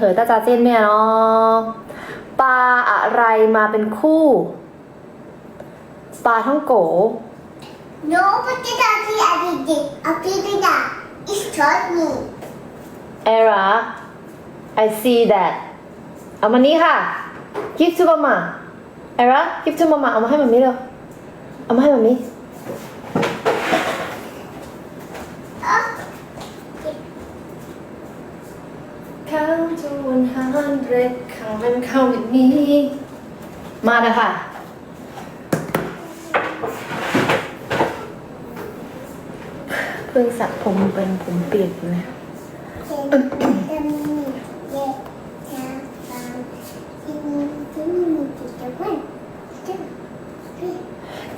เถอตาจาเจนเนี่ยเนาะปลาอะไรมาเป็นคู่ ปลาท่องโก No, but the daddy everything. I did that. It's taught me. Era I see that เอามานี้ค่ะ give to mama Era give to mama เอามาให้มามิเร็วเอามาให้มามิ Oh, เข้าทูนฮันเรดขังมั count with me มาเลยค่ะ เพิ่งสระผมเป็นผมเปียกเลย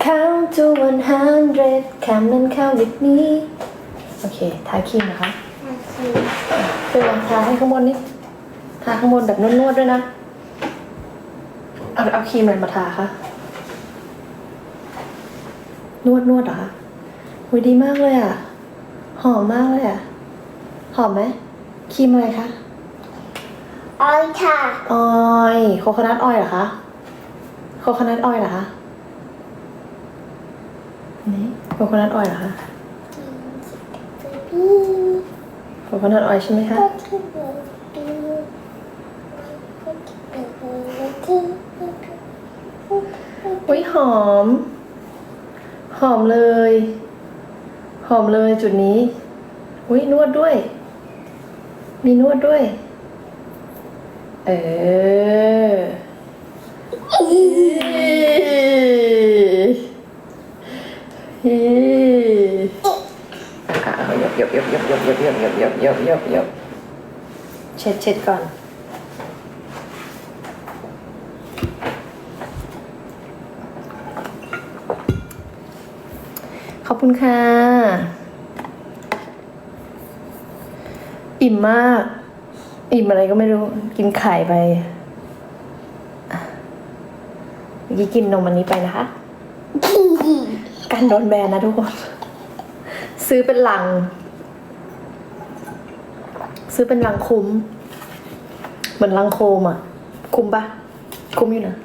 Count to 100 come and count with me โอเค ทาคิมนะคะ เป็นลองทาให้ข้างบนนี่ทาข้างบนแบบนวดๆด้วยนะ เอาเอาครีมอะไรมาทาคะ นวดนวดเหรอคะหุยดีมากเลยอะ หอมมากเลยอะ หอมไหมครีมอะไรคะ Alta. ออยโคคอนัทออยเหรอคะ โคคอนัทออยเหรอคะ นี่โคคอนัทออยเหรอคะ Baby. โคคอนัทออยใช่ไหมคะอุ้ยหอม หอมเลย หอมเลยจุดนี้ อุ้ยนวดด้วย มีนวดด้วย เออเฮ้ อะเยบยบเยบเยบเยบเยบเยบเยบยบยบยบยบเช็ดเช็ดก่อน ขอบคุณค่ะ อิ่มมาก อิ่มอะไรก็ไม่รู้ กินไข่ไปเมื่อกี้กินนมอันนี้ไปนะคะ การโดนแบนนะทุกคน ซื้อเป็นลัง ซื้อเป็นลังคุ้ม เหมือนลังโคมอะคุ้มปะคุ้มอยู่นะ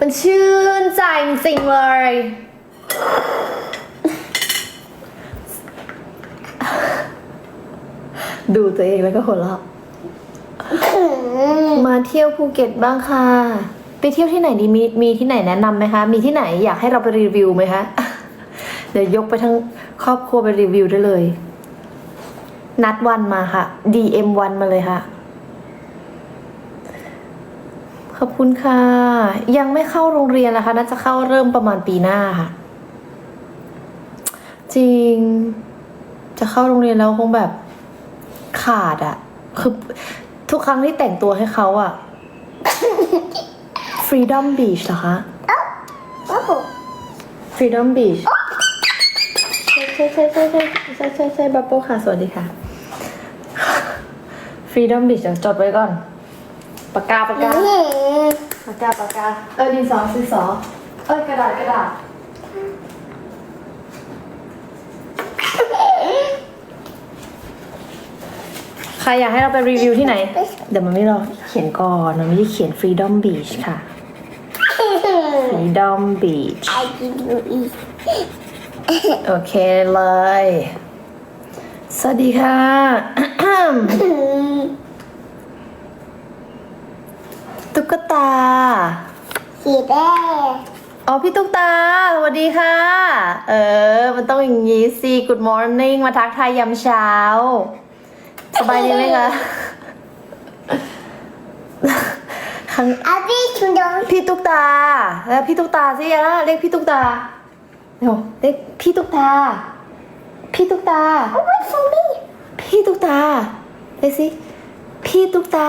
มันชื่นใจจริงเลย ดูตัวเองแล้วก็หัวเราะมาเที่ยวภูเก็ตบ้างค่ะ ไปเที่ยวที่ไหนดีมีมีที่ไหนแนะนำไหมคะ มีที่ไหนอยากให้เราไปรีวิวไหมคะ เดี๋ยวยกไปทั้งครอบครัวไปรีวิวได้เลย นัดวันมาค่ะ DM วันมาเลยค่ะ ขอบคุณค่ะ ยังไม่เข้าโรงเรียนนะคะ น่าจะเข้าเริ่มประมาณปีหน้าค่ะ จริง จะเข้าโรงเรียนแล้วคงแบบขาดอะคือทุกครั้งที่แต่งตัวให้เขาอะ Freedom Beach เหรอคะ Oh, Freedom Beach ใช่ใช่ใช่ใช่ใช่ใช่ใช่บับเบิ้ลค่ะ สวัสดีค่ะฟรีดอมบีชจดไว้ก่อน ปากกาปากกาปากกาปากกา เออดินสอดิสอ เอ้กระดาษกระดาษ ใครอยากให้เราไปรีวิวที่ไหน เดี๋ยวมันไม่รอเขียนก่อนมันไม่ได้เขียน Freedom Beach ค่ะ Freedom Beach I give you โอเคเลย สวัสดีค่ะ ตุ๊กตา สีแดงอ๋อพี่ตุ๊กตา สวัสดีค่ะ เออ มันต้องอย่างนี้สิ Good morning มาทักทายยามเช้า สบายดีไหมคะครั้งอาพี่ชุนดงพี่ตุ๊กตา แล้วพี่ตุ๊กตาสิอะเรียกพี่ตุ๊กตา เดี๋ยวเรียกพี่ตุ๊กตา พี่ตุ๊กตา Wait for me พี่ตุ๊กตาเรียกสิพี่ตุ๊กตา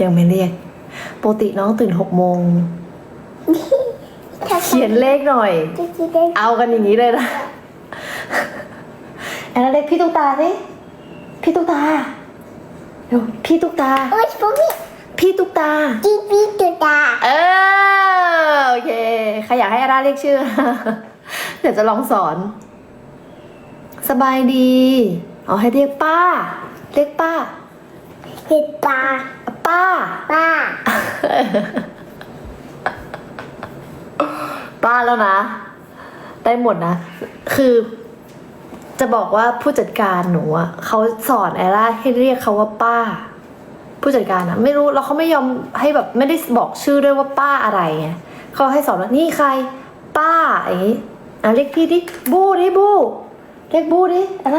ยังไม่เรียกปกติน้องตื่นหกโมง เขียนเลขหน่อยสีแดงเอากันอย่างนี้เลยนะแอนนาเล็กพี่ตุ๊กตาสิพี่ตุ๊กตาเดี๋ยวพี่ตุ๊กตา Wait for me พี่ตุ๊กตาจีบีตัวตา เออโอเค ใครอยากให้อาราเรียกชื่อ เดี๋ยวจะลองสอน สบายดีเอาให้เรียกป้า เรียกป้าเห็ดปลาป้า ป้า ป้าแล้วนะ ได้หมดนะ คือจะบอกว่าผู้จัดการหนูอะเขาสอนแอร่าให้เรียกเขาว่าป้า ผู้จัดการอะไม่รู้แล้วเขาไม่ยอมให้แบบไม่ได้บอกชื่อด้วยว่าป้าอะไรไง เขาให้สอนว่านี่ใคร ป้าอย่างงี้อะเรียกพี่ดิบูดิบูเรียกบูดิอะไร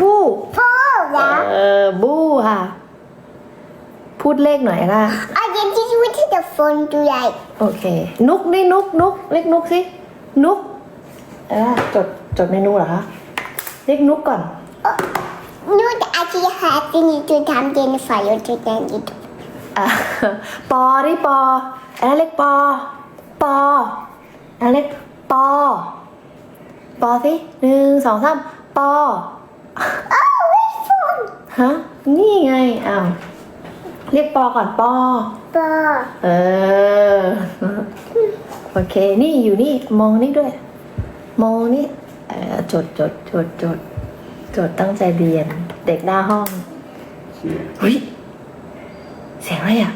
บูพ่อเหรอเออบูค่ะ พูดเลขหน่อยนะ I can teach you to the phone to like โอเค นุกนี่นุกนุกเรียกนุกสินุกเออจดจดเมนูเหรอคะเรียกนุกก่อน Nu the actually have to need to time then fire to then it อะปอดิปอแอร์เล็กปอ ปอแอร์เล็กปอ ปอสิหนึ่งสองสามปอ Oh which phone ฮะนี่ไงอ้าวเรียกปอก่อนปอป้าเออ โอเค นี่อยู่นี่ มองนี่ด้วย มองนี่จดจดจดจดจดตั้งใจเรียน เด็กหน้าห้องเฮ้ย เสียงอะไรอะ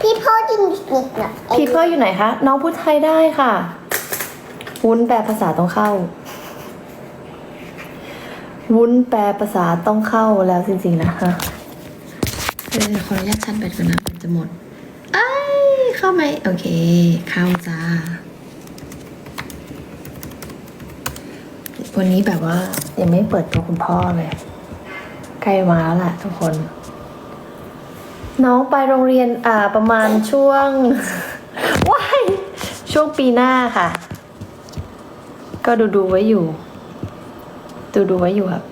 พี่พ่ อจริงนิดหน่อยพีเพื่ออยู่ไหนคะ น้องพูดไทยได้ค่ะวุ้นแปลภาษาต้องเข้า วุ้นแปลภาษาต้องเข้าแล้วจริงๆนะคะเดี๋ยวขออนุญาตชันแบตก่อนนะมันจะหมดไอ้ยเข้าไหมโอเค เข้าจ้า วันนี้แบบว่ายังไม่เปิดตัวคุณพ่อเลย ใกล้มาแล้วแหละทุกคน น้องไปโรงเรียนอ่าประมาณช่วง ว้ายช่วงปีหน้าค่ะ ก็ดูดูๆไว้อยู่ ดูดูๆไว้อยู่ครับ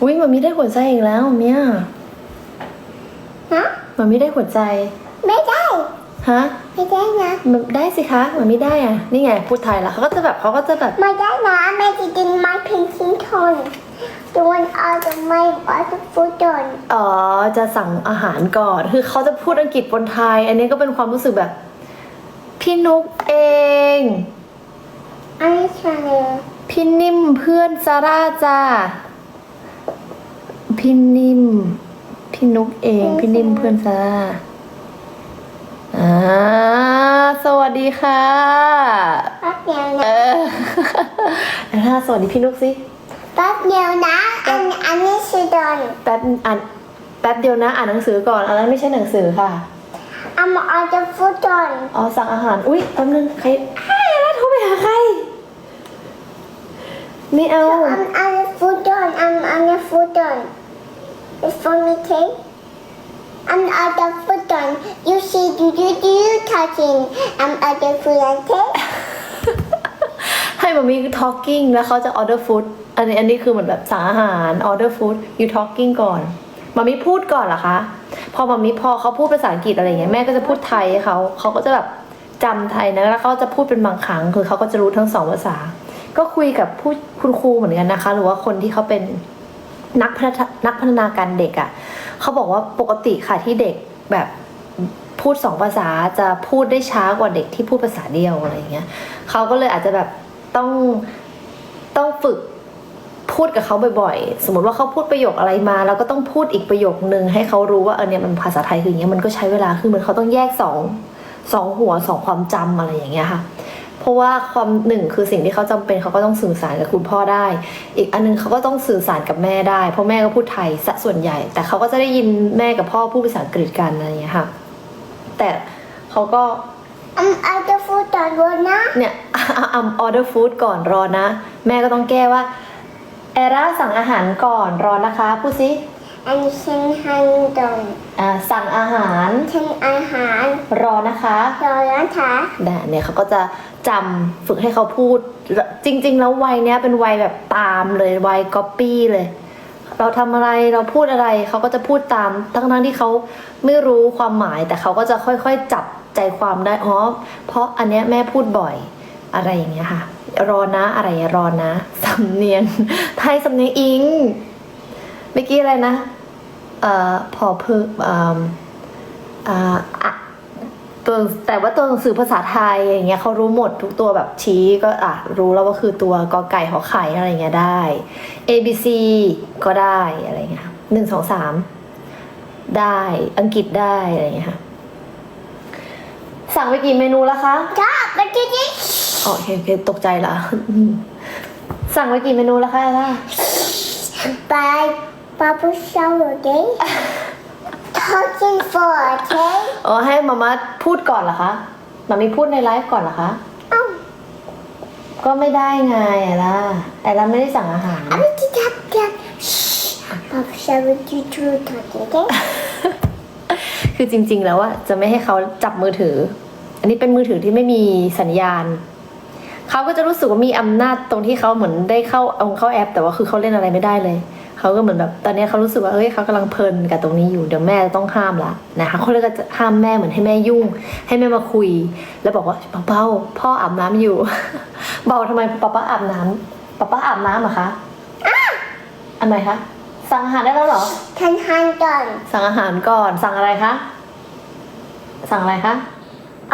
อุ้ยมันมีได้หัวใจอีกแล้วเมียฮะมันไม่ได้หัวใจ ไม่ได้ ฮะ ไม่ได้นะมันได้สิคะมันไม่ได้อะ นี่ไงพูดไทยแล้วเขาก็จะแบบเขาก็จะแบบ ไม่ได้นะแม่จะกินไม้พิงทิ้งทน ตัวนเอาจะไม่เอาจะฟูดนอ๋อ จะสั่งอาหารก่อน คือเขาจะพูดอังกฤษบนไทย อันนี้ก็เป็นความรู้สึกแบบ พี่นุกเอง อันนี้ชาเลยพี่นิ่มเพื่อนซาร่าจ้า พี่นิ่ม พี่นุกเอง พี่นิ่มเพื่อนซาร่า อ่า สวัสดีค่ะ แป๊บเดียวเอนะอถ้าสวัสดีพี่นุกสิ แป๊บเดียวนะ อันอันนี้คือดอนแป๊บอ่านแป๊บเดียวนะอ่านหนังสือก่อนอันนั้นไม่ใช่หนังสือค่ะเอามาเอาจะฟูดนอ๋อสั่งอาหารอุ้ยแป๊บนึงใครอ้าวแล้วโทรไปหาใครไม่เอาอันอันนี้ฟูดนอันอันนี้ฟูดน It's for me cake อันเอาจะฟูดน You see you you you touching อันเอาจะฟูดน cake ให้มามี talking แล้วเขาจะ order food อันนี้อันนี้คือเหมือนแบบสั่งอาหาร order food you talking ก่อนมามีพูดก่อนเหรอคะ พอมามีพอเขาพูดภาษาอังกฤษอะไรเงี้ยแม่ก็จะพูดไทยให้เขาเขาก็จะแบบจำไทยนะแล้วเขาจะพูดเป็นบางครั้งคือเขาก็จะรู้ทั้งสองภาษา ก็คุยกับผู้คุณครูเหมือนกันนะคะ หรือว่าคนที่เขาเป็นนักพัฒนักพัฒนาการเด็กอะ่ะเขาบอกว่าปกติค่ะที่เด็กแบบพูดสองภาษาจะพูดได้ช้ากว่าเด็กที่พูดภาษาเดียวอะไรเงี้ยเขาก็เลยอาจจะแบบ ต้องต้องฝึกพูดกับเขาบ่อยๆ สมมติว่าเขาพูดประโยคอะไรมาเราก็ต้องพูดอีกประโยคนึงให้เขารู้ว่าเออเนี่ยมันภาษาไทยคืออย่างเงี้ยมันก็ใช้เวลาคือเหมือนเขาต้องแยกสองสองหัวสองความจำอะไรอย่างเงี้ยค่ะ เพราะว่าความหนึ่งคือสิ่งที่เขาจำเป็นเขาก็ต้องสื่อสารกับคุณพ่อได้ อีกอันนึงเขาก็ต้องสื่อสารกับแม่ได้ เพราะแม่ก็พูดไทยซะส่วนใหญ่ แต่เขาก็จะได้ยินแม่กับพ่อพูดภาษาอังกฤษกันอะไรอย่างเงี้ยค่ะ แต่เขาก็อัน เอาจะฟูดนวันนะ เนี่ยอัมออเดอร์ฟู้ดก่อนรอนะ แม่ก็ต้องแก้ว่าแอร่าสั่งอาหารก่อนรอนะคะพูดสิอันนี้ฉันฮันดอนอ่าสั่งอาหารฉันอาหารรอนะคะรอนะคะเนี่ยเนี่ยเขาก็จะจำฝึกให้เขาพูด จริง ๆ แล้ววัยเนี้ยเป็นวัยแบบตามเลยวัยก๊อปปี้เลย เราทำอะไรเราพูดอะไรเขาก็จะพูดตามทั้งทั้งๆที่เขาไม่รู้ความหมายแต่เขาก็จะค่อยๆจับ ใจความได้อ๋อเพราะอันเนี้ยแม่พูดบ่อยอะไรอย่างเงี้ยค่ะ รอนะอะไรรอนะสำเนียงไทยสำเนียงอิงเมื่อกี้อะไรนะเอ่อพอพึอ่าอ่าอะตัวแต่ว่าตัวหนังสือภาษาไทยอย่างเงี้ยเขารู้หมดทุกตัวแบบชี้ก็อะรู้แล้วว่าคือตัวกอไก่ขอไข่อะไรเงี้ยได้ A B C ก็ได้อะไรเงี้ยหนึ่งสองสามได้อังกฤษได้อะไรเงี้ยค่ะ สั่งไปกี่เมนูแล้วคะจ้าไปที่นี่อ๋อโอเคโอเคตกใจละสั่งไปกี่เมนูแล้วคะล่ะไปปาปูชาวเดย์ talking for okay อ๋อให้มาม่าพูดก่อนเหรอคะมามีพูดในไลฟ์ก่อนเหรอคะเอ้าก็ไม่ได้ไงไอล่ะไอล่ะไม่ได้สั่งอาหารอันนี้ที่ทับกันปาปูชาวเดย์ true talking okay คือจริง ๆ แล้วอะจะไม่ให้เขาจับมือถือ อันนี้เป็นมือถือที่ไม่มีสัญญาณ เขาก็จะรู้สึกว่ามีอำนาจตรงที่เขาเหมือนได้เข้าเอาเข้าแอป แต่ว่าคือเขาเล่นอะไรไม่ได้เลยเขาก็เหมือนแบบตอนนี้เขารู้สึกว่าเอ้ยเขากำลังเพลินกับตรงนี้อยู่เดี๋ยวแม่ต้องห้ามละนะคะเขาเลยก็จะห้ามแม่เหมือนให้แม่ยุ่ง ให้แม่มาคุย แล้วบอกว่าเบาๆพ่ออาบน้ำอยู่ เบาทำไมป๊าป๊าอาบน้ำป๊าป๊าอาบน้ำเหรอคะอันไหนคะ สั่งอาหารได้แล้วเหรอทันหันก่อนสั่งอาหารก่อน สั่งอะไรคะ สั่งอะไรคะ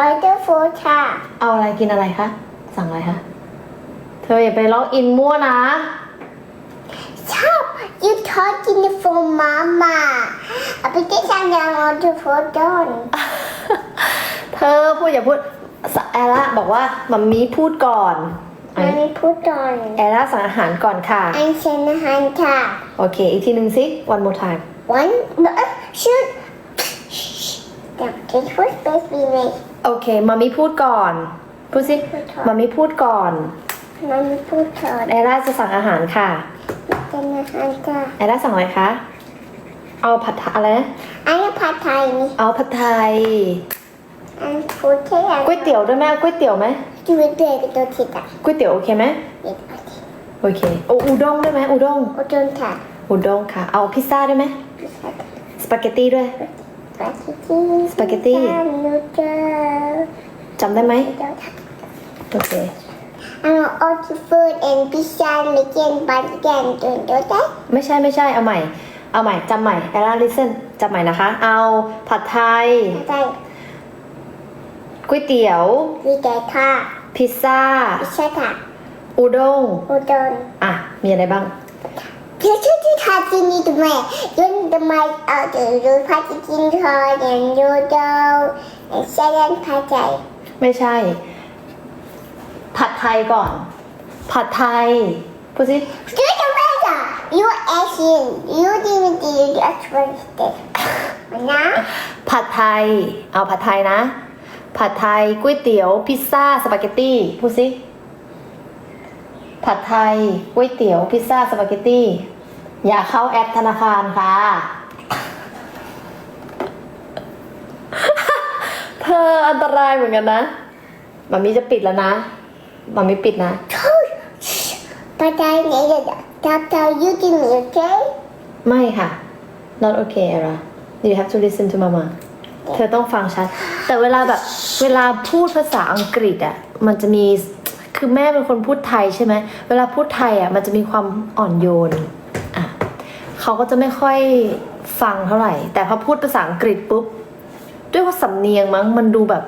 order for ค่ะเอาอะไรกินอะไรคะ สั่งอะไรคะ เธออย่าไปล็อกอินมั่วนะ ชอบ you talking for mama เอาไปที่สั่งยัง order for Don เธอพูดอย่าพูดสแอล่าบอกว่ามัมมี่พูดก่อน มันไม่พูด Don แอล่าสั่งอาหารก่อนค่ะ อันเชนหันค่ะ โอเค อีกทีหนึ่งสิ one more time one no shoot Don't take first best we make โอเคมัมมี่พูดก่อน พูดสิพูดก่อนมัมมี่พูดก่อนมันไม่พูดก่อนแอล่าจะสั่งอาหารค่ะเชนหันค่ะแอล่าสั่งอะไรคะเอาผัดไทอะไรนะอันนี้ผัดไทยนี่เอาผัดไทยอันพูดแค่ก๋วยเตี๋ยวด้วยไหมเอาก๋วยเตี๋ยวไหม ดูเด็กตัวทิดอะก๋วยเตี๋ยวโอเคไหมเด็กโอเคโออุด้งได้ไหมอุด้งโอจนค่ะอุด้งค่ะ เอาพิซซ่าได้ไหมพิซซ่าสปาเกตตี้ด้วย สปาเกตตี้สปาเกตตี้นูเดิลจำได้ไหมเดี๋ยวทโอเคำอันออทิฟูดแอนพิซซ่าเมกนบัตแกนจนเดี๋ยวได้ไม่ใช่ไม่ใช่เอาใหม่ เอาใหม่จำใหม่แอลลาลิเซนจำใหม่นะคะ เอาผัดไทยได้ ก๋วยเตี๋ยววีแกค่ะพิซซ่าพิซซ่าค่ะอุด้งโอจนอะ มีอะไรบ้างเพื่อช่วยที่ทาจินี่ทำไมยันทำไมเอาเดี๋ยวดูพัดจินทอยันโยโดใช้ยันพัดใจไม่ใช่ ผัดไทยก่อน ผัดไทยพูดสิช่วยทำไมจ๊ะ you action you didn't do that first step นะ ผัดไทย เอาผัดไทยนะ ผัดไทยก๋วยเตี๋ยว พิซซ่าสปาเกตตี้พูดสิผัดไทยก๋วยเตี๋ยว พิซซ่าสปาเกตตี้อย่าเข้าแอปธนาคารค่ะ เธออันตรายเหมือนกันนะมามีจะปิดแล้วนะมามีปิดนะปัจจัยไหนเลยจับเท้า you did me okay ไม่ค่ะ not okay Era you have to listen to mama เธอต้องฟังฉัน แต่เวลาแบบเวลาพูดภาษาอังกฤษอะมันจะมีคือแม่เป็นคนพูดไทยใช่ไหมเวลาพูดไทยอะมันจะมีความอ่อนโยนอะเขาก็จะไม่ค่อยฟังเท่าไหร่ แต่พอพูดภาษาอังกฤษปุ๊บด้วยว่าสำเนียงมั้งมันดูแบบ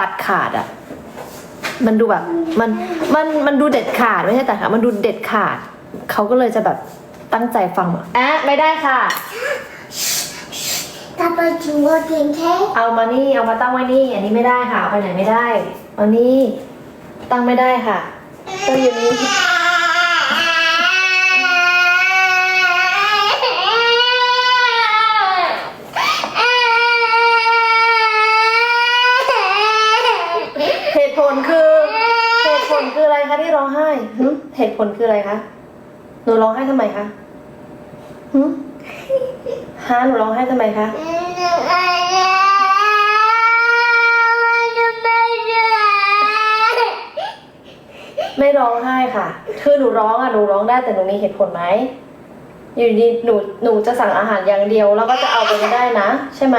ตัดขาดอะมันดูแบบมันมันมันดูเด็ดขาดไม่ใช่แตัดขาดมันดูเด็ดขาด เขาก็เลยจะแบบตั้งใจฟังอะไม่ได้ค่ะ กลับไปถึง working okay เอามานี่เอามาตั้งไว้นี่อันนี้ไม่ได้ค่ะเอาไปไหนไม่ได้เอานี่ตั้งไม่ได้ค่ะต้องอยู่นี้เหตุผลคือเหตุผลคืออะไรคะที่ร้องไห้หึเหตุผลคืออะไรคะหนูร้องไห้ทำไมคะหึ ฮะหนูร้องไห้ทำไมคะไม่ร้องไห้ค่ะ คือหนูร้องอะหนูร้องได้แต่หนูมีเหตุผลไหมอยู่ดีหนูหนูจะสั่งอาหารอย่างเดียว แล้วก็จะเอาไปไม่ได้นะ ใช่ไหม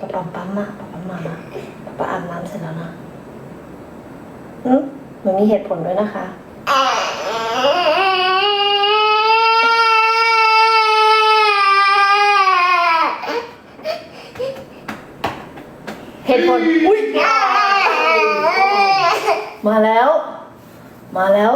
ป๊าป๊าปั๊มมาป๊าปั๊มมามาป๊าป๊าอาบน้ำเสร็จแล้วนะอืมหนูมีเหตุผลด้วยนะคะ เหตุผลอุ้ยมาแล้ว มาแล้ว